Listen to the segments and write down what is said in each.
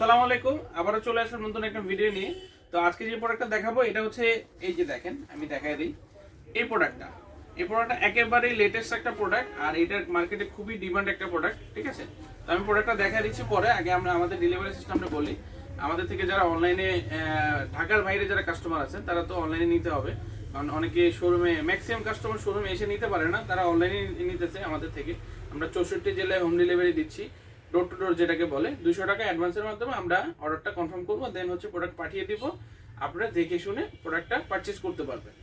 আসসালামু আলাইকুম। আবারও চলে আসলাম নতুন একটা ভিডিও নিয়ে। তো আজকে যে প্রোডাক্টটা দেখাবো, এটা হচ্ছে এই যে দেখেন, আমি দেখাই দিই। এই প্রোডাক্টটা এই প্রোডাক্টটা একেবারেই লেটেস্ট একটা প্রোডাক্ট আর এটার মার্কেটে খুবই ডিমান্ড একটা প্রোডাক্ট ঠিক আছে? তো আমি প্রোডাক্টটা দেখা দিচ্ছি পরে। আগে আমরা আমাদের ডেলিভারি সিস্টেমটা বলি। আমাদের থেকে যারা অনলাইনে ঢাকার বাইরে যারা কাস্টমার আছেন, তারা তো অনলাইনে নিতে হবে। কারণ অনেকে শোরুমে ম্যাক্সিমাম কাস্টমার শোরুমে এসে নিতে পারে না। তারা অনলাইনে নিতেছে আমাদের থেকে। আমরা চৌষট্টি জেলায় হোম ডেলিভারি দিচ্ছি। ডোর টু ডোর যেটাকে বলে দুশো টাকা অ্যাডভান্সের মাধ্যমে আমরা অর্ডারটা কনফার্ম করব দেন হচ্ছে প্রোডাক্ট পাঠিয়ে দিব। আপনারা দেখে শুনে প্রোডাক্টটা পারচেস করতে পারবেন।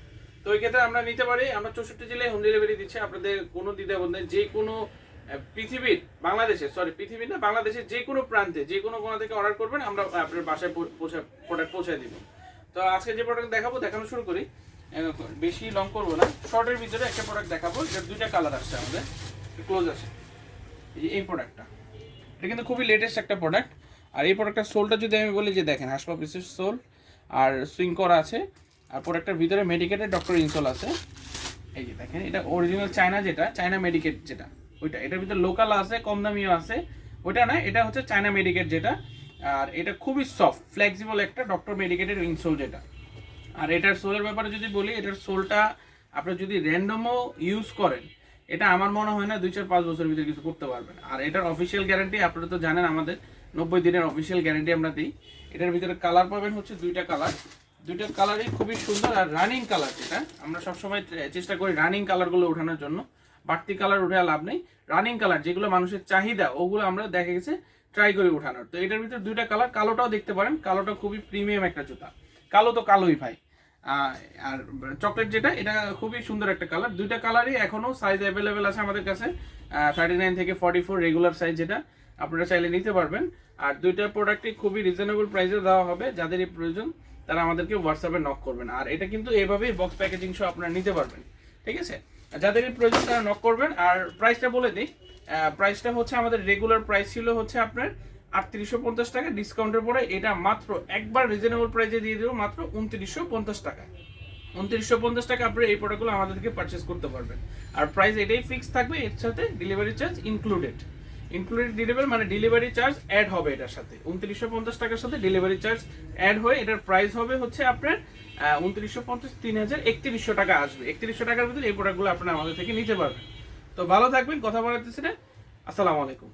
তো এই ক্ষেত্রে আমরা নিতে পারি, আমরা চৌষট্টি জেলায় হোম ডেলিভারি দিচ্ছি, আপনাদের কোনো দ্বিধাবোধ নেই যে কোনো পৃথিবীর, বাংলাদেশে সরি পৃথিবীর না, বাংলাদেশের যে কোনো প্রান্তে, যে কোনো কোনো থেকে অর্ডার করবেন, আমরা আপনার বাসায় পৌঁছা প্রোডাক্ট পৌঁছায় দিব। তো আজকে যে প্রোডাক্ট দেখাবো, দেখানো শুরু করি। বেশি লং করব না শর্টের ভিতরে একটা প্রোডাক্ট দেখাবো, এটার দুইটা কালার আসছে আমাদের ক্লোজ আছে, এই প্রোডাক্টটা এটা কিন্তু খুবই লেটেস্ট একটা প্রোডাক্ট আর এই প্রোডাক্টের সোলটা যদি আমি বলি যে দেখেন হাসপা পিসের সোল আর সুইং করা আছে, আর প্রোডাক্টের ভিতরে মেডিকেটের ডক্টর ইনসোল আছে। এই যে দেখেন, এটা অরিজিনাল চায়না যেটা চায়না মেডিকেট যেটা, ওইটা, এটার ভিতরে লোকাল আছে, কম দামিও আছে। ওইটা না এটা হচ্ছে চায়না মেডিকেট যেটা। আর এটা খুবই সফট ফ্লেক্সিবল একটা ডক্টর মেডিকেটের ইনসোল যেটা। আর এটার সোলের ব্যাপারে যদি বলি, এটার সোলটা আপনি যদি র্যান্ডমও ইউজ করেন এটা আমার মনে হয় না দুই চার পাঁচ বছরের ভিতরে কিছু করতে পারবেন আর এটার অফিসিয়াল গ্যারান্টি আপনারা তো জানেন আমাদের নব্বই দিনের অফিসিয়াল গ্যারান্টি আমরা দিই। এটার ভিতরে কালার পাবেন হচ্ছে দুইটা কালার দুইটা কালারই খুবই সুন্দর আর রানিং কালার যেটা, আমরা সবসময় চেষ্টা করি রানিং কালারগুলো ওঠানোর জন্য। বাড়তি কালার উঠে লাভ নেই। রানিং কালার যেগুলো মানুষের চাহিদা, ওগুলো আমরা দেখা গেছে ট্রাই করে উঠানোর তো এটার ভিতরে দুইটা কালার কালোটাও দেখতে পারেন। কালোটা খুবই প্রিমিয়াম একটা জুতা। কালো তো কালোই ভাই। আর চকলেট যেটা, এটা খুবই সুন্দর একটা কালার দুইটা কালারই এখনও সাইজ অ্যাভেলেবেল আছে আমাদের কাছে। থার্টি নাইন থেকে ফর্টি ফোর রেগুলার সাইজ যেটা, আপনারা চাইলে নিতে পারবেন। আর দুইটা প্রোডাক্টই খুবই রিজনেবল প্রাইসে দেওয়া হবে। যাদের এই প্রয়োজন, তারা আমাদেরকে হোয়াটসঅ্যাপে নক করবেন। আর এটা কিন্তু এভাবেই বক্স প্যাকেজিং সহ আপনারা নিতে পারবেন। ঠিক আছে? যাদের এই প্রয়োজন, তারা নক করবেন। আর প্রাইসটা বলে দিই। প্রাইসটা হচ্ছে আমাদের রেগুলার প্রাইস ছিল হচ্ছে আপনার আটত্রিশশো পঞ্চাশ টাকা ডিসকাউন্টের পরে এটা মাত্র একবার রিজনেবল প্রাইসে দিয়ে দেবো মাত্র উনত্রিশশো পঞ্চাশ টাকা। উনত্রিশশো পঞ্চাশ টাকা আপনি এই প্রোডাক্টগুলো আমাদের থেকে পারচেস করতে পারবেন। আর প্রাইস এটাই ফিক্স থাকবে, এর সাথে delivery charge included included delivery মানে ডেলিভারি চার্জ অ্যাড হবে এটার সাথে। উনত্রিশশো পঞ্চাশ টাকার সাথে ডেলিভারি চার্জ অ্যাড হয়ে এটার প্রাইস হবে হচ্ছে আপনার উনত্রিশশো পঞ্চাশ, তিন হাজার একত্রিশশো টাকা আসবে। একত্রিশশো টাকার ভিতরে এই প্রোডাক্টগুলো আপনারা আমাদের থেকে নিতে পারবেন। তো ভালো থাকবেন, কথা বলাতেছি না আসসালামু আলাইকুম।